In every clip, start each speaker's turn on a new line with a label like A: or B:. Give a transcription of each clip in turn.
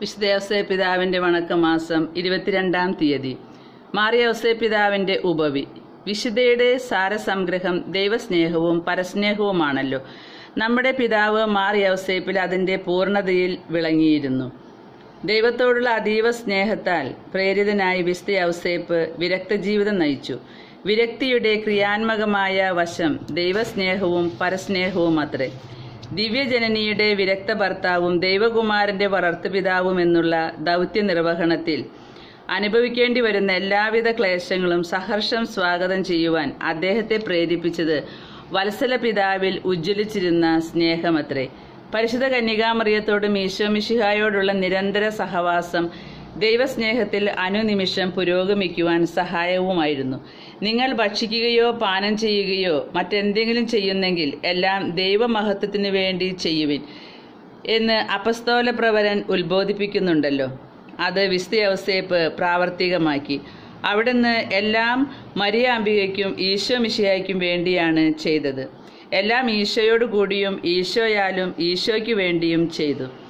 A: വിശുദ്ധ പിതാവിന്റെ വണക്കമാസം ഇരുപത്തിരണ്ടാം തീയതി. മാറിയ പിതാവിന്റെ ഉപവി. വിശുദ്ധയുടെ സാരസംഗ്രഹം ദൈവസ്നേഹവും പരസ്നേഹവുമാണല്ലോ. നമ്മുടെ പിതാവ് മാറിയ ഔസേപ്പിൽ അതിന്റെ പൂർണതയിൽ വിളങ്ങിയിരുന്നു. ദൈവത്തോടുള്ള അതീവ സ്നേഹത്താൽ പ്രേരിതനായി വിശുദ്ധ ഔസേപ്പ് വിരക്ത ജീവിതം നയിച്ചു. വിരക്തിയുടെ ക്രിയാത്മകമായ വശം ദൈവസ്നേഹവും പരസ്നേഹവും അത്രേ ദിവ്യജനനിയുടെ വിരക്ത ഭർത്താവും ദൈവകുമാരന്റെ വളർത്തുപിതാവും എന്നുള്ള ദൗത്യ നിർവഹണത്തിൽ അനുഭവിക്കേണ്ടി വരുന്ന എല്ലാവിധ ക്ലേശങ്ങളും സഹർഷം സ്വാഗതം ചെയ്യുവാൻ അദ്ദേഹത്തെ പ്രേരിപ്പിച്ചത് വത്സല പിതാവിൽ ഉജ്ജ്വലിച്ചിരുന്ന സ്നേഹമത്രേ. പരിശുദ്ധ കന്യകാമറിയത്തോടും ഈശോ മിശിഹായോടുള്ള നിരന്തര സഹവാസം ദൈവസ്നേഹത്തിൽ അനുനിമിഷം പുരോഗമിക്കുവാൻ സഹായവുമായിരുന്നു. നിങ്ങൾ ഭക്ഷിക്കുകയോ പാനം ചെയ്യുകയോ മറ്റെന്തെങ്കിലും ചെയ്യുന്നെങ്കിൽ എല്ലാം ദൈവമഹത്വത്തിന് വേണ്ടി ചെയ്യുവിൻ എന്ന് അപസ്തോല പ്രവരൻ ഉത്ബോധിപ്പിക്കുന്നുണ്ടല്ലോ. അത് വിസ്തയ ഔസേപ്പ് പ്രാവർത്തികമാക്കി. അവിടുന്ന് എല്ലാം മരിയാംബികയ്ക്കും ഈശോ മിശിഹായ്ക്കും വേണ്ടിയാണ് ചെയ്തത്. എല്ലാം ഈശോയോട് കൂടിയും ഈശോയാലും ഈശോയ്ക്ക് വേണ്ടിയും ചെയ്തു.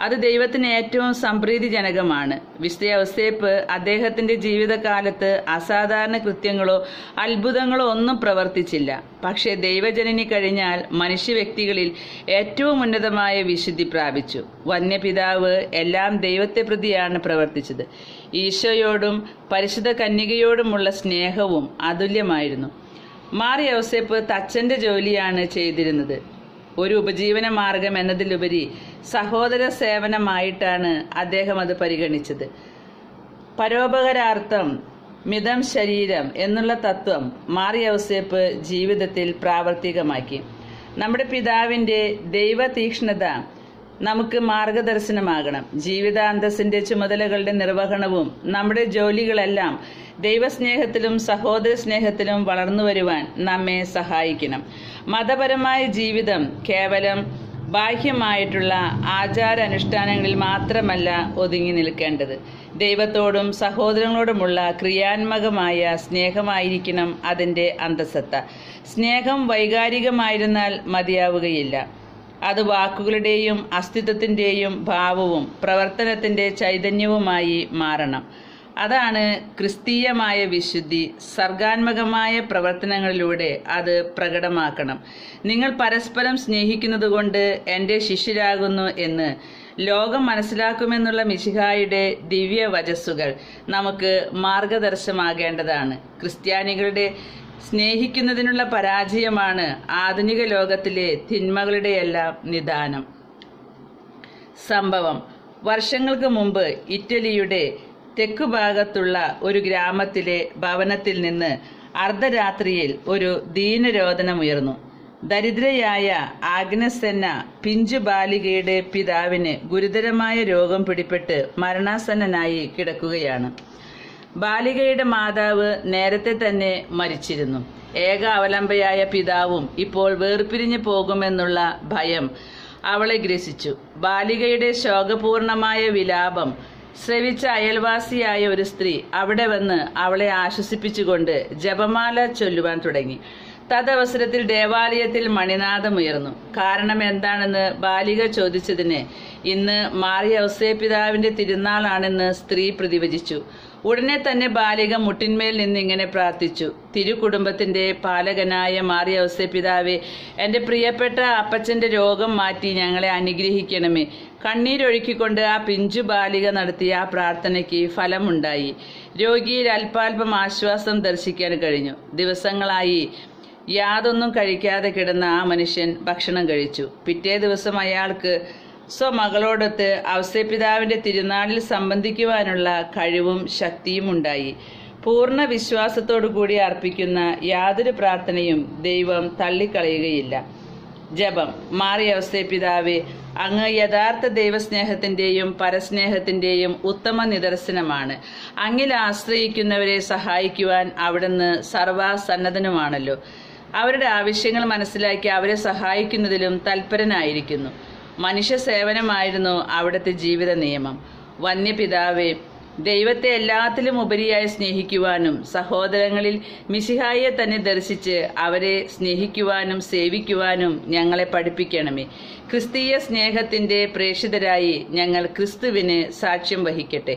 A: അത് ദൈവത്തിന് ഏറ്റവും സംപ്രീതിജനകമാണ്. വിശുദ്ധ ഔസേപ്പ് അദ്ദേഹത്തിന്റെ ജീവിതകാലത്ത് അസാധാരണ കൃത്യങ്ങളോ അത്ഭുതങ്ങളോ ഒന്നും പ്രവർത്തിച്ചില്ല. പക്ഷേ ദൈവജനനി കഴിഞ്ഞാൽ മനുഷ്യ വ്യക്തികളിൽ ഏറ്റവും ഉന്നതമായ വിശുദ്ധി പ്രാപിച്ചു. വന്യപിതാവ് എല്ലാം ദൈവത്തെ പ്രതിയാണ് പ്രവർത്തിച്ചത്. ഈശോയോടും പരിശുദ്ധ കന്യകയോടുമുള്ള സ്നേഹവും അതുല്യമായിരുന്നു. മാറി ഔസേപ്പ് തച്ചന്റെ ജോലിയാണ് ചെയ്തിരുന്നത്. ഒരു ഉപജീവന മാർഗം എന്നതിലുപരി സഹോദര സേവനമായിട്ടാണ് അദ്ദേഹം അത് പരിഗണിച്ചത്. പരോപകരാർത്ഥം മിതം ശരീരം എന്നുള്ള തത്വം മാറി ഔസേപ്പ് ജീവിതത്തിൽ പ്രാവർത്തികമാക്കി. നമ്മുടെ പിതാവിന്റെ ദൈവതീക്ഷ്ണത നമുക്ക് മാർഗദർശനമാകണം. ജീവിതാന്തസ്സിന്റെ ചുമതലകളുടെ നിർവഹണവും നമ്മുടെ ജോലികളെല്ലാം ദൈവസ്നേഹത്തിലും സഹോദര സ്നേഹത്തിലും വളർന്നു വരുവാൻ നമ്മെ സഹായിക്കണം. മതപരമായ ജീവിതം കേവലം ബാഹ്യമായിട്ടുള്ള ആചാരാനുഷ്ഠാനങ്ങളിൽ മാത്രമല്ല ഒതുങ്ങി നിൽക്കേണ്ടത്. ദൈവത്തോടും സഹോദരങ്ങളോടുമുള്ള ക്രിയാത്മകമായ സ്നേഹമായിരിക്കണം അതിന്റെ അന്തസത്ത സ്നേഹം വൈകാരികമായിരുന്നാൽ മതിയാവുകയില്ല. അത് വാക്കുകളുടെയും അസ്തിത്വത്തിന്റെയും ഭാവവും പ്രവർത്തനത്തിന്റെ ചൈതന്യവുമായി മാറണം. അതാണ് ക്രിസ്തീയമായ വിശുദ്ധി. സർഗാത്മകമായ പ്രവർത്തനങ്ങളിലൂടെ അത് പ്രകടമാക്കണം. നിങ്ങൾ പരസ്പരം സ്നേഹിക്കുന്നതുകൊണ്ട് എന്റെ ശിഷ്യരാകുന്നു എന്ന് ലോകം മനസ്സിലാക്കുമെന്നുള്ള മിശിഹായുടെ ദിവ്യ വചസ്സുകൾ നമുക്ക് മാർഗദർശമാകേണ്ടതാണ്. ക്രിസ്ത്യാനികളുടെ സ്നേഹിക്കുന്നതിനുള്ള പരാജയമാണ് ആധുനിക ലോകത്തിലെ തിന്മകളുടെയെല്ലാം നിദാനം. സംഭവം. വർഷങ്ങൾക്ക് മുമ്പ് ഇറ്റലിയുടെ തെക്കുഭാഗത്തുള്ള ഒരു ഗ്രാമത്തിലെ ഭവനത്തിൽ നിന്ന് അർദ്ധരാത്രിയിൽ ഒരു ദീനരോധനമുയർന്നു ദരിദ്രയായ ആഗ്നസ് എന്ന പിഞ്ചു ബാലികയുടെ പിതാവിന് ഗുരുതരമായ രോഗം പിടിപെട്ട് മരണാസന്നനായി കിടക്കുകയാണ്. ബാലികയുടെ മാതാവ് നേരത്തെ തന്നെ മരിച്ചിരുന്നു. ഏക അവലംബയായ പിതാവും ഇപ്പോൾ വേർപിരിഞ്ഞു പോകുമെന്നുള്ള ഭയം അവളെ ഗ്രസിച്ചു. ബാലികയുടെ ശോകപൂർണമായ വിലാപം ശ്രവിച്ച അയൽവാസിയായ ഒരു സ്ത്രീ അവിടെ വന്ന് അവളെ ആശ്വസിപ്പിച്ചുകൊണ്ട് ജപമാല ചൊല്ലുവാൻ തുടങ്ങി. തദവസരത്തിൽ ദേവാലയത്തിൽ മണിനാഥമുയർന്നു കാരണം എന്താണെന്ന് ബാലിക ചോദിച്ചതിന് ഇന്ന് മാറിയ ഔസേ പിതാവിന്റെ തിരുനാളാണെന്ന് സ്ത്രീ പ്രതിവചിച്ചു. ഉടനെ തന്നെ ബാലിക മുട്ടിന്മേൽ നിന്ന് ഇങ്ങനെ പ്രാർത്ഥിച്ചു. തിരുകുടുംബത്തിന്റെ പാലകനായ മാറിയ പിതാവെ എന്റെ പ്രിയപ്പെട്ട അപ്പച്ചന്റെ രോഗം മാറ്റി ഞങ്ങളെ അനുഗ്രഹിക്കണമേ. കണ്ണീരൊഴുക്കിക്കൊണ്ട് ആ പിഞ്ചു ബാലിക നടത്തിയ ആ പ്രാർത്ഥനയ്ക്ക് ഫലമുണ്ടായി. രോഗിയിൽ അല്പാൽപം ആശ്വാസം ദർശിക്കാൻ കഴിഞ്ഞു. ദിവസങ്ങളായി യാതൊന്നും കഴിക്കാതെ കിടന്ന ആ മനുഷ്യൻ ഭക്ഷണം കഴിച്ചു. പിറ്റേ ദിവസം അയാൾക്ക് സ്വമകളോടൊത്ത് ഔസേപിതാവിന്റെ തിരുനാളിൽ സംബന്ധിക്കുവാനുള്ള കഴിവും ശക്തിയും ഉണ്ടായി. പൂർണ വിശ്വാസത്തോടു കൂടി അർപ്പിക്കുന്ന യാതൊരു പ്രാർത്ഥനയും ദൈവം തള്ളിക്കളയുകയില്ല. ജപം. മാറിയ അവസ്ഥപിതാവെ അങ്ങ് യഥാർത്ഥ ദൈവസ്നേഹത്തിന്റെയും പരസ്നേഹത്തിന്റെയും ഉത്തമ നിദർശനമാണ്. അങ്ങിൽ ആശ്രയിക്കുന്നവരെ സഹായിക്കുവാൻ അവിടുന്ന് സർവസന്നദ്ധനുമാണല്ലോ അവരുടെ ആവശ്യങ്ങൾ മനസ്സിലാക്കി അവരെ സഹായിക്കുന്നതിലും തൽപരനായിരിക്കുന്നു. മനുഷ്യ സേവനമായിരുന്നു അവിടുത്തെ ജീവിത നിയമം. വന്യപിതാവെ ദൈവത്തെ എല്ലാത്തിലും ഉപരിയായി സ്നേഹിക്കുവാനും സഹോദരങ്ങളിൽ മിശിഹായെ തന്നെ ദർശിച്ച് അവരെ സ്നേഹിക്കുവാനും സേവിക്കുവാനും ഞങ്ങളെ പഠിപ്പിക്കണമേ. ക്രിസ്തീയ സ്നേഹത്തിന്റെ പ്രേക്ഷിതരായി ഞങ്ങൾ ക്രിസ്തുവിന് സാക്ഷ്യം വഹിക്കട്ടെ.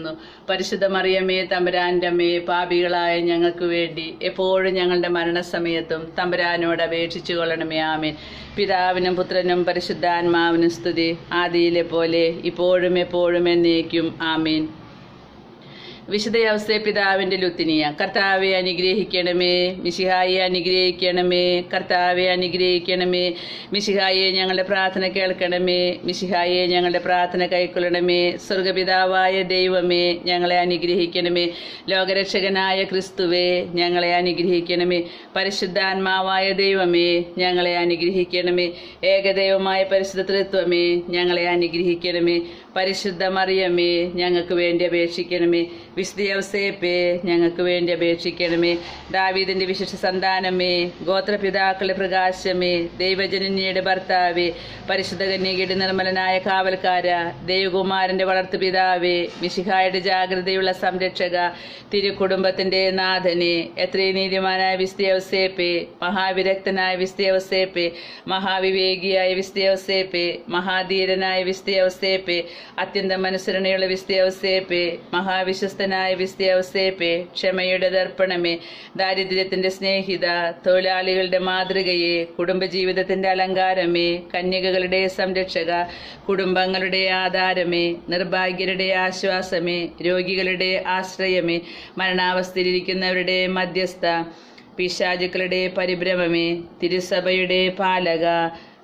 A: പരിശുദ്ധ മറിയമേ തമ്പുരാന്റെ അമ്മേ പാപികളായ ഞങ്ങൾക്ക് വേണ്ടി എപ്പോഴും ഞങ്ങളുടെ മരണസമയത്തും തമ്പുരാനോട് അപേക്ഷിച്ചു കൊള്ളണമേ ആമേൻ. പിതാവിനും പുത്രനും പരിശുദ്ധാത്മാവിനും സ്തുതി. ആദിയിലെ പോലെ ഇപ്പോഴും എപ്പോഴും എന്നേക്കും ആമീൻ. വിശുദ്ധ അവസ്ഥ പിതാവിന്റെ ലുത്തിനിയ. കർത്താവെ അനുഗ്രഹിക്കണമേ. മിശിഹായെ അനുഗ്രഹിക്കണമേ. കർത്താവെ അനുഗ്രഹിക്കണമേ. മിശിഹായെ ഞങ്ങളുടെ പ്രാർത്ഥന കേൾക്കണമേ. മിശിഹായെ ഞങ്ങളുടെ പ്രാർത്ഥന കൈക്കൊള്ളണമേ. സ്വർഗപിതാവായ ദൈവമേ ഞങ്ങളെ അനുഗ്രഹിക്കണമേ. ലോകരക്ഷകനായ ക്രിസ്തുവേ ഞങ്ങളെ അനുഗ്രഹിക്കണമേ. പരിശുദ്ധാത്മാവായ ദൈവമേ ഞങ്ങളെ അനുഗ്രഹിക്കണമേ. ഏകദൈവമായ പരിശുദ്ധ തൃത്വമേ ഞങ്ങളെ അനുഗ്രഹിക്കണമേ. പരിശുദ്ധ മറിയമേ ഞങ്ങൾക്ക് വേണ്ടി അപേക്ഷിക്കണമേ. വിശുദ്ധ യവസേപ്പേ ഞങ്ങൾക്ക് വേണ്ടി അപേക്ഷിക്കണമേ. ദാവീദിന്റെ വിശിഷ്ട സന്താനമേ ഗോത്രപിതാക്കളുടെ പ്രകാശമേ ദൈവജനന്യയുടെ ഭർത്താവേ പരിശുദ്ധ കന്യകയുടെ നിർമ്മലനായ കാവൽക്കാര ദൈവകുമാരന്റെ വളർത്തു പിതാവേ മിശിഹായുടെ ജാഗ്രതയുള്ള സംരക്ഷക തിരുക്കുടുംബത്തിന്റെ നാഥനെ എത്രയും നീതിമാനായ വിസ്തയവസേപ്പേ മഹാവിരക്തനായ വിസ്തയവസേപ്പേ മഹാവിവേകിയായ വിസ്തയവസേപ്പേ മഹാധീരനായ വിസ്തയവസേപ്പേ അത്യന്തം അനുസരണയുള്ള വിസ്തയവസേപ്പേ മഹാവിശ്വസ്തനായ വിസ്തയവസേപ്പേ ക്ഷമയുടെ ദർപ്പണമേ ദാരിദ്ര്യത്തിന്റെ സ്നേഹിത തൊഴിലാളികളുടെ മാതൃകയെ കുടുംബജീവിതത്തിന്റെ അലങ്കാരമേ കന്യകകളുടെ സംരക്ഷക കുടുംബങ്ങളുടെ ആധാരമേ നിർഭാഗ്യരുടെ ആശ്വാസമേ രോഗികളുടെ ആശ്രയമേ മരണാവസ്ഥയിലിരിക്കുന്നവരുടെ മധ്യസ്ഥ പിശാചുക്കളുടെ പരിഭ്രമമേ തിരുസഭയുടെ പാലക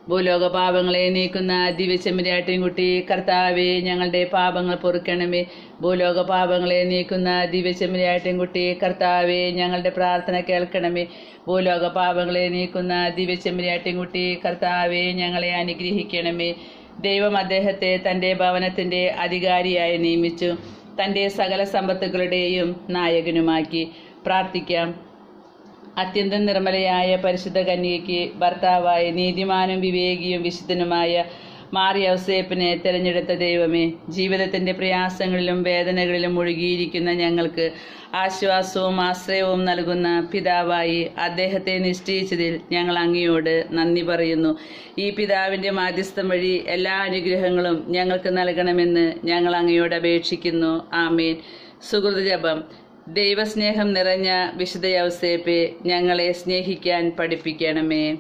A: ഭൂലോക പാപങ്ങളെ നീക്കുന്ന ദിവ്യചെമ്മരിയാട്ടിൻകുട്ടി കർത്താവെ ഞങ്ങളുടെ പാപങ്ങൾ പൊറുക്കണമേ. ഭൂലോക പാപങ്ങളെ നീക്കുന്ന ദിവ്യചെമ്മരിയാട്ടിൻകുട്ടി കർത്താവെ ഞങ്ങളുടെ പ്രാർത്ഥന കേൾക്കണമേ. ഭൂലോക പാപങ്ങളെ നീക്കുന്ന ദിവ്യചെമ്മരിയാട്ടിൻകുട്ടി കർത്താവെ ഞങ്ങളെ അനുഗ്രഹിക്കണമേ. ദൈവം അദ്ദേഹത്തെ തന്റെ ഭവനത്തിന്റെ അധികാരിയായി നിയമിച്ചു. തന്റെ സകല സമ്പത്തുകളുടെയും നായകനുമാക്കി പ്രാർത്ഥിക്കാം. അത്യന്തം നിർമ്മലയായ പരിശുദ്ധ കന്യകയ്ക്ക് ഭർത്താവായ നീതിമാനും വിവേകിയും വിശുദ്ധനുമായ മാറിയ ഔസേപ്പിനെ തിരഞ്ഞെടുത്ത ദൈവമേ ജീവിതത്തിന്റെ പ്രയാസങ്ങളിലും വേദനകളിലും മുഴുകിയിരിക്കുന്ന ഞങ്ങൾക്ക് ആശ്വാസവും ആശ്രയവും നൽകുന്ന പിതാവായി അദ്ദേഹത്തെ നിശ്ചയിച്ചതിൽ ഞങ്ങൾ അങ്ങയോട് നന്ദി പറയുന്നു. ഈ പിതാവിന്റെ മാധ്യസ്ഥം വഴി എല്ലാ അനുഗ്രഹങ്ങളും ഞങ്ങൾക്ക് നൽകണമെന്ന് ഞങ്ങൾ അങ്ങയോട് അപേക്ഷിക്കുന്നു. ആമേൻ. സുഹൃത് ജപം ദൈവസ്നേഹം നിറഞ്ഞ വിശുദ്ധ യൗസേപ്പെ ഞങ്ങളെ സ്നേഹിക്കാൻ പഠിപ്പിക്കണമേ.